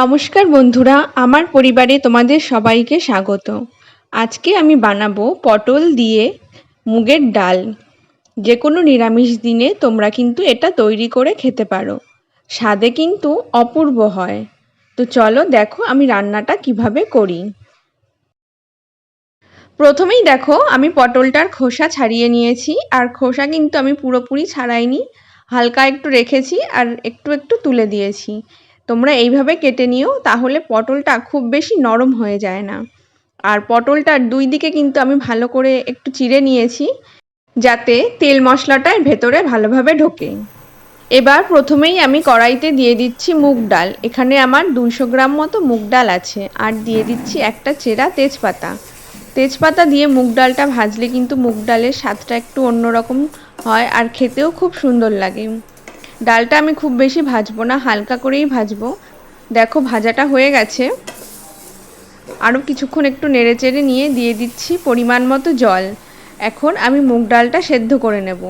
নমস্কার বন্ধুরা, আমার পরিবারে তোমাদের সবাইকে স্বাগত। আজকে আমি বানাবো পটল দিয়ে মুগের ডাল। যে কোনো নিরামিষ দিনে তোমরা কিন্তু এটা তৈরি করে খেতে পারো। স্বাদে কিন্তু অপূর্ব হয়। তো চলো দেখো আমি রান্নাটা কীভাবে করি। প্রথমেই দেখো, আমি পটলটার খোসা ছাড়িয়ে নিয়েছি। আর খোসা কিন্তু আমি পুরোপুরি ছাড়াইনি। হালকা একটু রেখেছি আর একটু একটু তুলে দিয়েছি। তোমরা এইভাবে কেটে নিও, তাহলে পটলটা খুব বেশি নরম হয়ে যায় না। আর পটলটার দুই দিকে কিন্তু আমি ভালো করে একটু চিড়ে নিয়েছি, যাতে তেল মশলাটার ভেতরে ভালোভাবে ঢোকে। এবার প্রথমেই আমি কড়াইতে দিয়ে দিচ্ছি মুগ ডাল। এখানে আমার দুইশো গ্রাম মতো মুগ ডাল আছে, আর দিয়ে দিচ্ছি একটা চেরা তেজপাতা। তেজপাতা দিয়ে মুগ ডালটা ভাজলে কিন্তু মুগ ডালের স্বাদটা একটু অন্যরকম হয়, আর খেতেও খুব সুন্দর লাগে। ডালটা আমি খুব বেশি ভাজবো না, হালকা করেই ভাজবো। দেখো, ভাজাটা হয়ে গেছে। আরও কিছুক্ষণ একটু নেড়ে চেড়ে নিয়ে দিয়ে দিচ্ছি পরিমাণ মতো জল। এখন আমি মুগ ডালটা সেদ্ধ করে নেব।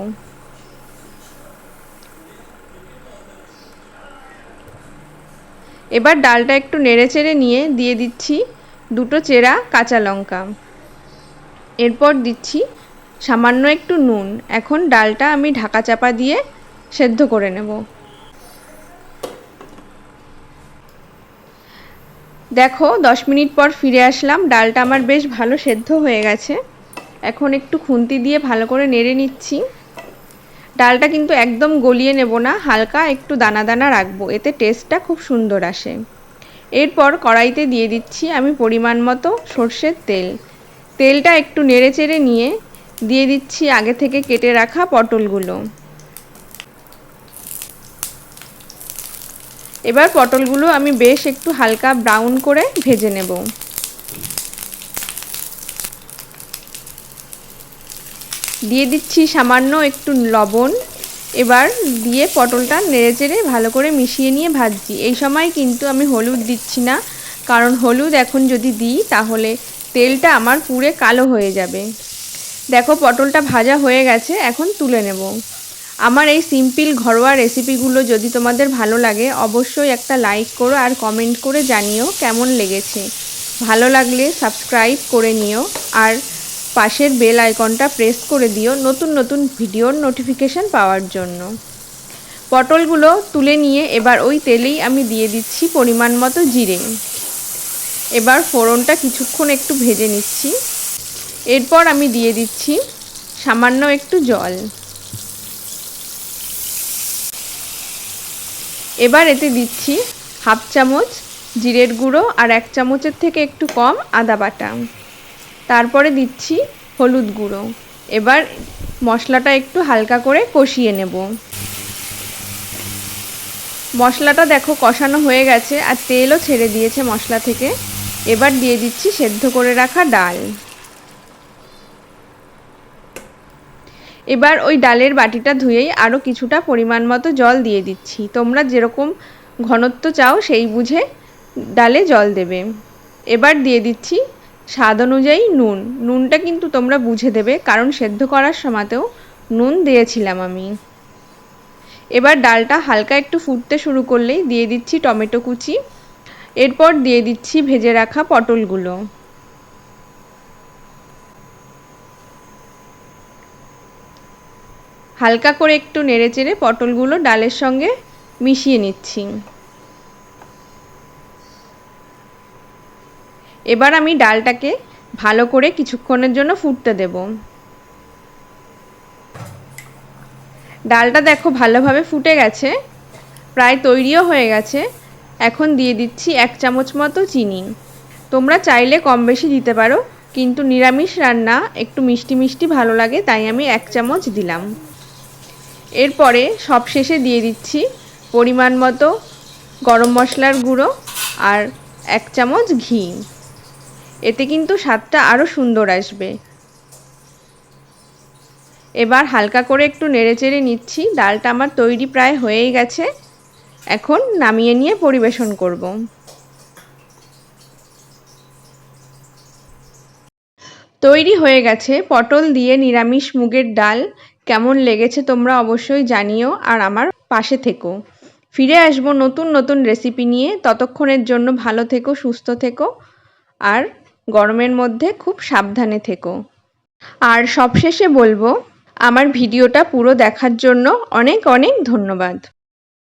এবার ডালটা একটু নেড়ে চেড়ে নিয়ে দিয়ে দিচ্ছি দুটো চেরা কাঁচা লঙ্কা। এরপর দিচ্ছি সামান্য একটু নুন। এখন ডালটা আমি ঢাকা চাপা দিয়ে সেদ্ধ করে নেব। দেখো, দশ মিনিট পর ফিরে আসলাম। ডালটা আমার বেশ ভালো সেদ্ধ হয়ে গেছে। এখন একটু খুন্তি দিয়ে ভালো করে নেড়ে নিচ্ছি। ডালটা কিন্তু একদম গলিয়ে নেব না, হালকা একটু দানা দানা রাখব। এতে টেস্টটা খুব সুন্দর আসে। এরপর কড়াইতে দিয়ে দিচ্ছি আমি পরিমাণ মতো সর্ষের তেল। তেলটা একটু নেড়ে চেড়ে নিয়ে দিয়ে দিচ্ছি আগে থেকে কেটে রাখা পটলগুলো। এবার পটলগুলো আমি বেশ একটু হালকা ব্রাউন করে ভেজে নেব। দিয়ে দিচ্ছি সামান্য একটু লবণ। এবার দিয়ে পটলটা নেড়েচেড়ে ভালো করে মিশিয়ে নিয়ে ভাজছি। এই সময় কিন্তু আমি হলুদ দিচ্ছি না, কারণ হলুদ এখন যদি দিই তাহলে তেলটা আমার পুড়ে কালো হয়ে যাবে। দেখো পটলটা ভাজা হয়ে গেছে, এখন তুলে নেব। আমার এই সিম্পল ঘরোয়া রেসিপিগুলো যদি তোমাদের ভালো লাগে, অবশ্যই একটা লাইক করো আর কমেন্ট করে জানিও কেমন লেগেছে। ভালো লাগলে সাবস্ক্রাইব করে নিও আর পাশের বেল আইকনটা প্রেস করে দিও নতুন নতুন ভিডিওর নোটিফিকেশান পাওয়ার জন্য। পটলগুলো তুলে নিয়ে এবার ওই তেলেই আমি দিয়ে দিচ্ছি পরিমাণ মতো জিরে। এবার ফোড়নটা কিছুক্ষণ একটু ভেজে নিচ্ছি। এরপর আমি দিয়ে দিচ্ছি সামান্য একটু জল। এবার এতে দিচ্ছি হাফ চামচ জিরের গুঁড়ো আর এক চামচের থেকে একটু কম আদা বাটা। তারপরে দিচ্ছি হলুদ গুঁড়ো। এবার মশলাটা একটু হালকা করে কষিয়ে নেব। মশলাটা দেখো কষানো হয়ে গেছে আর তেলও ছেড়ে দিয়েছে মশলা থেকে। এবার দিয়ে দিচ্ছি সেদ্ধ করে রাখা ডাল। এবার ওই ডালের বাটিটা ধুয়েই আরও কিছুটা পরিমাণ মতো জল দিয়ে দিচ্ছি। তোমরা যেরকম ঘনত্ব চাও সেই বুঝে ডালে জল দেবে। এবার দিয়ে দিচ্ছি স্বাদ অনুযায়ী নুন। নুনটা কিন্তু তোমরা বুঝে দেবে, কারণ সেদ্ধ করার সময়তেও নুন দিয়েছিলাম আমি। এবার ডালটা হালকা একটু ফুটতে শুরু করলেই দিয়ে দিচ্ছি টমেটো কুচি। এরপর দিয়ে দিচ্ছি ভেজে রাখা পটলগুলো। হালকা করে একটু নেড়েচেড়ে পটলগুলো ডালের সঙ্গে মিশিয়ে নিচ্ছি। এবার আমি ডালটাকে ভালো করে কিছুক্ষণের জন্য ফুটতে দেব। ডালটা দেখো ভালোভাবে ফুটে গেছে, প্রায় তৈরিও হয়ে গেছে। এখন দিয়ে দিচ্ছি এক চামচ মতো চিনি। তোমরা চাইলে কম বেশি দিতে পারো, কিন্তু নিরামিষ রান্না একটু মিষ্টি মিষ্টি ভালো লাগে, তাই আমি এক চামচ দিলাম। এরপরে সব শেষে দিয়ে দিচ্ছি পরিমাণ মতো গরম মশলার গুঁড়ো আর এক চামচ ঘি। এতে কিন্তু স্বাদটা আরও সুন্দর আসবে। এবার হালকা করে একটু নেড়েচেড়ে নিচ্ছি। ডালটা আমার তৈরি প্রায় হয়েই গেছে। এখন নামিয়ে নিয়ে পরিবেশন করব। তৈরি হয়ে গেছে পটল দিয়ে নিরামিষ মুগের ডাল। কেমন লেগেছে তোমরা অবশ্যই জানিও আর আমার পাশে থেকো। ফিরে আসব নতুন নতুন রেসিপি নিয়ে। ততক্ষণের জন্য ভালো থেকো, সুস্থ থেকো আর গরমের মধ্যে খুব সাবধানে থেকো। আর সবশেষে বলব, আমার ভিডিওটা পুরো দেখার জন্য অনেক অনেক ধন্যবাদ।